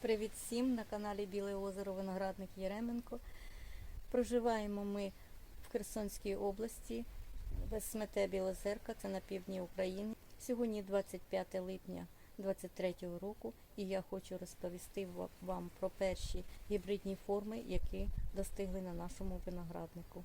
Привіт всім на каналі Біле озеро Виноградник Єременко. Проживаємо ми в Херсонській області, Безсмете Білозерка, це на півдні України. Сьогодні 25 липня 2023 року, і я хочу розповісти вам про перші гібридні форми, які достигли на нашому винограднику.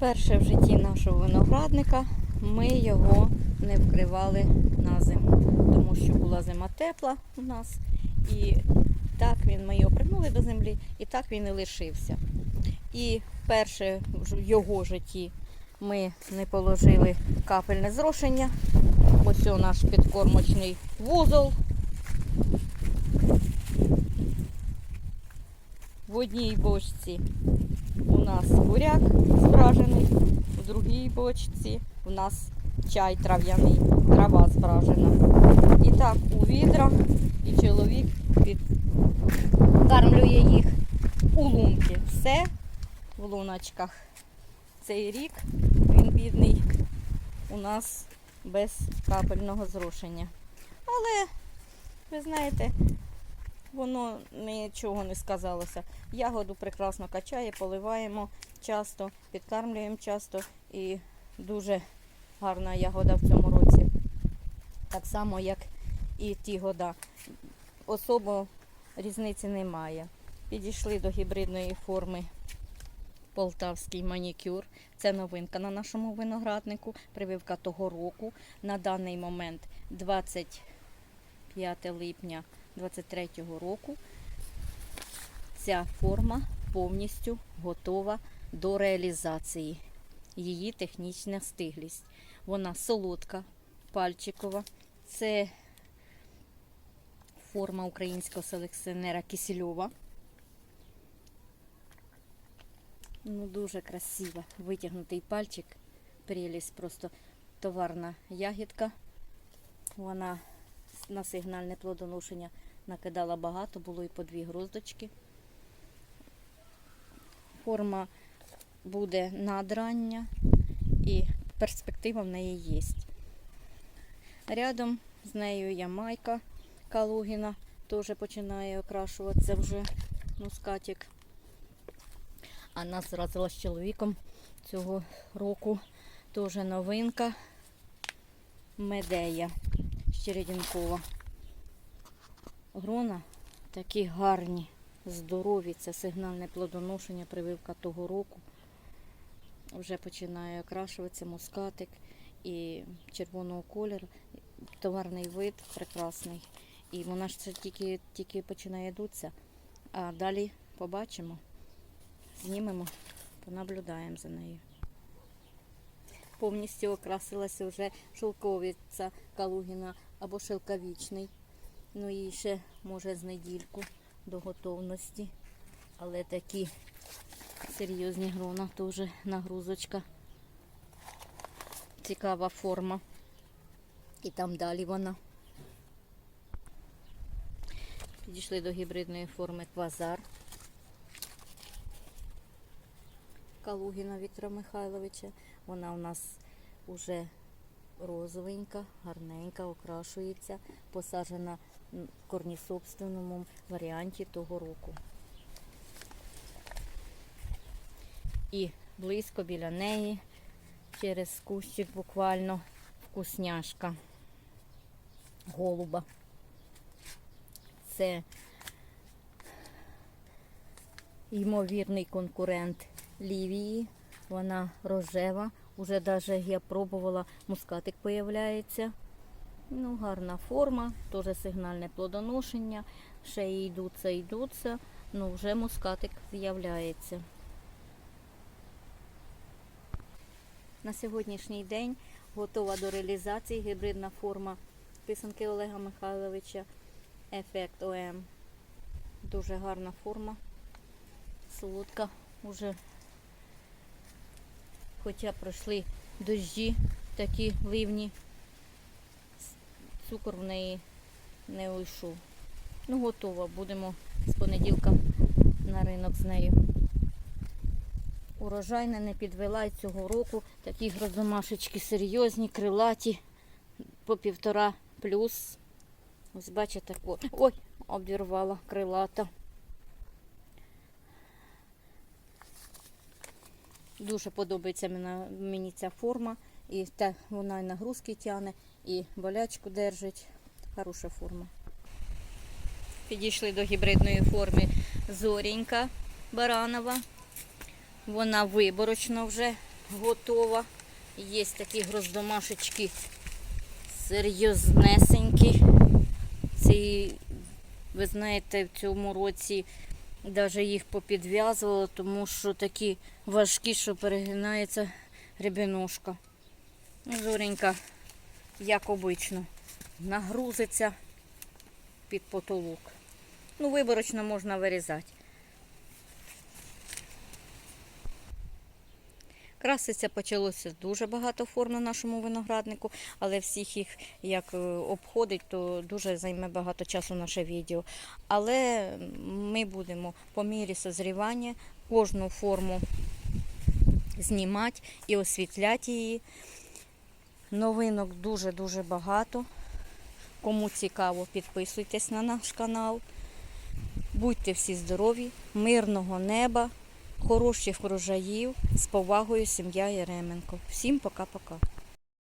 Перше в житті нашого виноградника ми його не вкривали на зиму, тому що була зима тепла у нас, і так він ми його пригнули до землі, і так він і лишився. І перше в його житті ми не положили капельне зрошення. Ось у наш підкормочний вузол. В одній бочці у нас буряк збражений, в другій бочці у нас чай трав'яний, трава збражена. І так у відра, і чоловік підкармлює їх у лунки. Все в луночках. Цей рік він бідний у нас без капельного зрошення. Але, ви знаєте, воно нічого не сказалося. Ягоду прекрасно качає, поливаємо часто, підкармлюємо часто і дуже гарна ягода в цьому році. Так само, як і ті года. Особо різниці немає. Підійшли до гібридної форми Полтавський манікюр. Це новинка на нашому винограднику. Прививка того року. На даний момент 25 липня 2023 року. Ця форма повністю готова до реалізації. Її технічна стиглість. Вона солодка, пальчикова. Це форма українського селекціонера Кисельова. Ну, дуже красива. Витягнутий пальчик. Прелість просто товарна ягідка. Вона на сигнальне плодоношення накидала багато, було і по дві гроздочки. Форма буде надрання і перспектива в неї є. Рядом з нею Ямайка Калугіна теж починає окрашуватися вже мускатик. А нас зразила з чоловіком цього року теж новинка Медея Щередінкова. Грона такі гарні, здорові. Це сигнальне плодоношення, прививка того року. Вже починає окрашуватися мускатик і червоного кольору. Товарний вид прекрасний. І вона ж це тільки, тільки починає дуться. А далі побачимо, знімемо, понаблюдаємо за нею. Повністю окрасилася вже шелковиця Калугіна або шелковічний. Ну і ще може з недільку до готовності. Але такі серйозні грона, теж нагрузочка. Цікава форма. І там далі вона. Підійшли до гібридної форми квазар. Калугіна Віктора Михайловича. Вона у нас уже розовенька, гарненька, окрашується, посаджена в корнісобственному варіанті того року. І близько біля неї, через кущик буквально вкусняшка голуба. Це ймовірний конкурент Лівії. Вона рожева. Уже даже я пробувала, мускатик появляється. Ну, гарна форма, теж сигнальне плодоношення. Ще йдуться, йдуться, ну вже мускатик з'являється. На сьогоднішній день готова до реалізації гібридна форма писанки Олега Михайловича Ефект ОМ. Дуже гарна форма. Солодка уже хоча пройшли дощі, такі ливні, цукор в неї не уйшов. Ну, готова. Будемо з понеділка на ринок з нею. Урожайна не підвела й цього року. Такі грозомашечки серйозні, крилаті, по півтора плюс. Ось бачите, о, ой, обірвала крилата. Дуже подобається мені, ця форма. І та, вона і нагрузки тягне, і болячку держить. Хороша форма. Підійшли до гібридної форми Зорінька Баранова. Вона виборочно вже готова. Є такі гроздомашечки серйознесенькі. Ці, ви знаєте, в цьому році навіть їх попідв'язувала, тому що такі важкі, що перегинається рябинушка. Ну, Зоренька, як обично, нагрузиться під потолок. Ну, виборочно можна вирізати. Краситься почалося дуже багато форм на нашому винограднику, але всіх їх як е, обходить, то дуже займе багато часу наше відео. Але ми будемо по мірі созрівання кожну форму знімати і освітляти її. Новинок дуже-дуже багато. Кому цікаво, підписуйтесь на наш канал. Будьте всі здорові, мирного неба, хороших врожаїв, з повагою сім'я Яременко. Всім пока-пока.